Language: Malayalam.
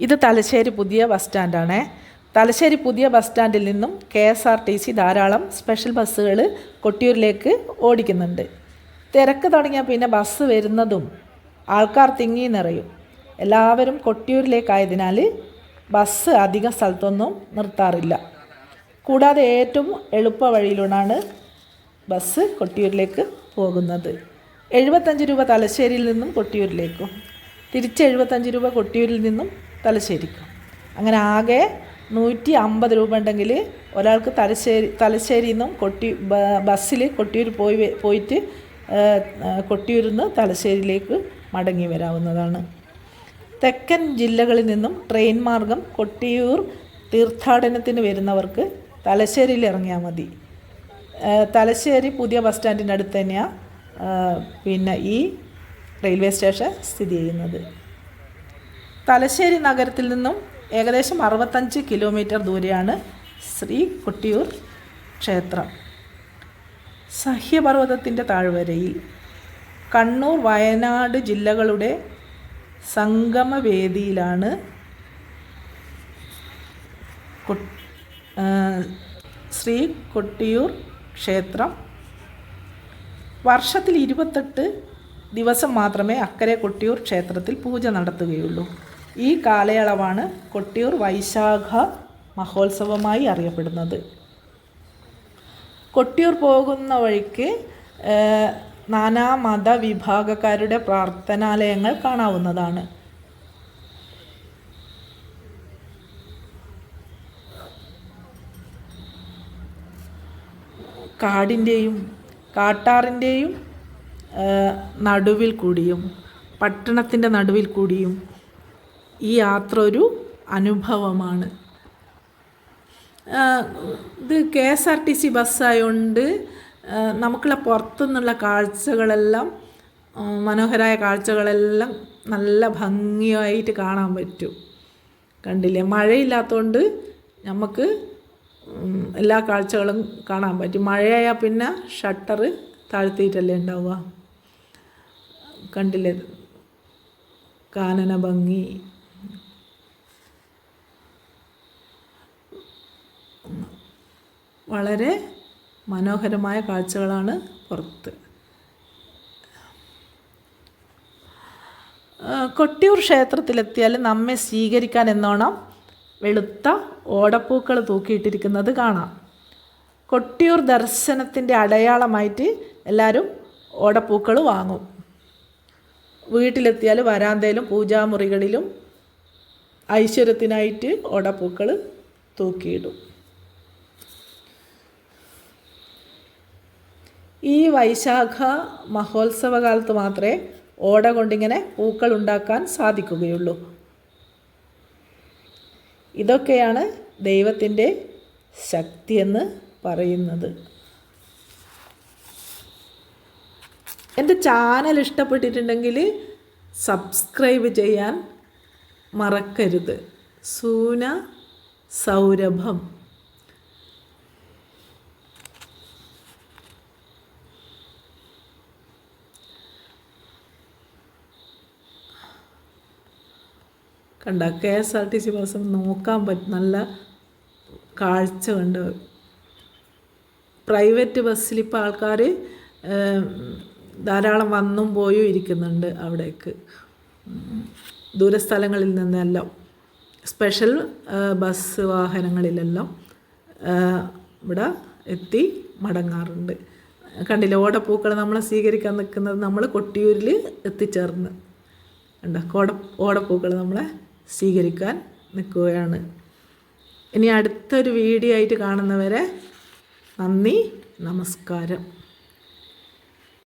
ഇത് തലശ്ശേരി പുതിയ ബസ് സ്റ്റാൻഡാണ്. തലശ്ശേരി പുതിയ ബസ് സ്റ്റാൻഡിൽ നിന്നും K S R T C ധാരാളം സ്പെഷ്യൽ ബസ്സുകൾ കൊട്ടിയൂരിലേക്ക് ഓടിക്കുന്നുണ്ട്. തിരക്ക് തുടങ്ങിയാൽ പിന്നെ ബസ് വരുന്നതും ആൾക്കാർ തിങ്ങി നിറയും. എല്ലാവരും കൊട്ടിയൂരിലേക്കായതിനാൽ ബസ് അധികം സ്ഥലത്തൊന്നും നിർത്താറില്ല. കൂടാതെ ഏറ്റവും എളുപ്പ വഴിയിലൂടെയാണ് ബസ് കൊട്ടിയൂരിലേക്ക് പോകുന്നത്. എഴുപത്തഞ്ച് രൂപ തലശ്ശേരിയിൽ നിന്നും കൊട്ടിയൂരിലേക്കും. തിരിച്ച് എഴുപത്തഞ്ച് രൂപ കൊട്ടിയൂരിൽ നിന്നും തലശ്ശേരിക്കും. അങ്ങനെ ആകെ നൂറ്റി അമ്പത് രൂപ ഉണ്ടെങ്കിൽ ഒരാൾക്ക് തലശ്ശേരി തലശ്ശേരിയിൽ നിന്നും കൊട്ടി ബസ്സിൽ കൊട്ടിയൂർ പോയി പോയിട്ട് കൊട്ടിയൂരിൽ നിന്ന് തലശ്ശേരിയിലേക്ക് മടങ്ങി വരാവുന്നതാണ്. തെക്കൻ ജില്ലകളിൽ നിന്നും ട്രെയിൻ മാർഗം കൊട്ടിയൂർ തീർത്ഥാടനത്തിന് വരുന്നവർക്ക് തലശ്ശേരിയിൽ ഇറങ്ങിയാൽ മതി. തലശ്ശേരി പുതിയ ബസ് സ്റ്റാൻഡിന്റെ അടുത്ത് തന്നെയാണ് പിന്നെ ഈ റെയിൽവേ സ്റ്റേഷൻ സ്ഥിതി ചെയ്യുന്നത്. തലശ്ശേരി നഗരത്തിൽ നിന്നും ഏകദേശം അറുപത്തഞ്ച് കിലോമീറ്റർ ദൂരെയാണ് ശ്രീ കൊട്ടിയൂർ ക്ഷേത്രം. സഹ്യപർവതത്തിന്റെ താഴ്വരയിൽ കണ്ണൂർ വയനാട് ജില്ലകളുടെ സംഗമവേദിയിലാണ് ശ്രീ കൊട്ടിയൂർ ക്ഷേത്രം. വർഷത്തിൽ ഇരുപത്തെട്ട് ദിവസം മാത്രമേ അക്കരെ കൊട്ടിയൂർ ക്ഷേത്രത്തിൽ പൂജ നടത്തുകയുള്ളൂ. ഈ കാലയളവാണ് കൊട്ടിയൂർ വൈശാഖ മഹോത്സവമായി അറിയപ്പെടുന്നത്. കൊട്ടിയൂർ പോകുന്ന വഴിക്ക് നാനാ മത വിഭാഗക്കാരുടെ പ്രാർത്ഥനാലയങ്ങൾ കാണാവുന്നതാണ്. കാടിന്റെയും കാട്ടാറിന്റെയും നടുവിൽ കൂടിയും പട്ടണത്തിന്റെ നടുവിൽ കൂടിയും ഈ യാത്ര ഒരു അനുഭവമാണ്. ഇത് K S R T C ബസ്സായതുകൊണ്ട് നമുക്കുള്ള പുറത്തുനിന്നുള്ള കാഴ്ചകളെല്ലാം മനോഹരമായ കാഴ്ചകളെല്ലാം നല്ല ഭംഗിയായിട്ട് കാണാൻ പറ്റും. കണ്ടില്ലേ? മഴയില്ലാത്തതുകൊണ്ട് നമുക്ക് എല്ലാ കാഴ്ചകളും കാണാൻ പറ്റും. മഴയായാൽ പിന്നെ ഷട്ടർ താഴ്ത്തിയിട്ടല്ലേ ഉണ്ടാവുക? കണ്ടില്ലേ? കാനന ഭംഗി. വളരെ മനോഹരമായ കാഴ്ചകളാണ് പുറത്ത്. കൊട്ടിയൂർ ക്ഷേത്രത്തിലെത്തിയാൽ നമ്മെ സ്വീകരിക്കാൻ എന്നോണം വെളുത്ത ഓടപ്പൂക്കൾ തൂക്കിയിട്ടിരിക്കുന്നത് കാണാം. കൊട്ടിയൂർ ദർശനത്തിന്റെ അടയാളമായിട്ട് എല്ലാവരും ഓടപ്പൂക്കൾ വാങ്ങും. വീട്ടിലെത്തിയാൽ വരാന്തയിലും പൂജാമുറികളിലും ഐശ്വര്യത്തിനായിട്ട് ഓടപ്പൂക്കൾ തൂക്കിയിടും. ഈ വൈശാഖ മഹോത്സവ കാലത്ത് മാത്രമേ ഓട കൊണ്ടിങ്ങനെ പൂക്കൾ ഉണ്ടാക്കാൻ സാധിക്കുകയുള്ളൂ. ഇതൊക്കെയാണ് ദൈവത്തിന്റെ ശക്തിയെന്ന് പറയുന്നത്. എന്റെ ചാനൽ ഇഷ്ടപ്പെട്ടിട്ടുണ്ടെങ്കിൽ സബ്സ്ക്രൈബ് ചെയ്യാൻ മറക്കരുത്. സൂന സൗരഭം. കണ്ട K S R T C bus നോക്കാൻ പറ്റും നല്ല കാഴ്ച കണ്ട്. പ്രൈവറ്റ് ബസ്സിൽ ഇപ്പോൾ ആൾക്കാർ ധാരാളം വന്നും പോയും ഇരിക്കുന്നുണ്ട് അവിടേക്ക്. ദൂരസ്ഥലങ്ങളിൽ നിന്നെല്ലാം. സ്പെഷ്യൽ ബസ് വാഹനങ്ങളിലെല്ലാം ഇവിടെ എത്തി മടങ്ങാറുണ്ട്. കണ്ടില്ല ഓടപ്പൂക്കൾ നമ്മളെ സ്വീകരിക്കാൻ നിൽക്കുന്നത് നമ്മൾ കൊട്ടിയൂരിൽ എത്തിച്ചേർന്ന്. കണ്ട കോട ഓടപ്പൂക്കൾ നമ്മളെ സ്വീകരിക്കാൻ നിൽക്കുകയാണ്. ഇനി അടുത്തൊരു വീഡിയോ ആയിട്ട് കാണുന്നവരെ നന്ദി നമസ്കാരം.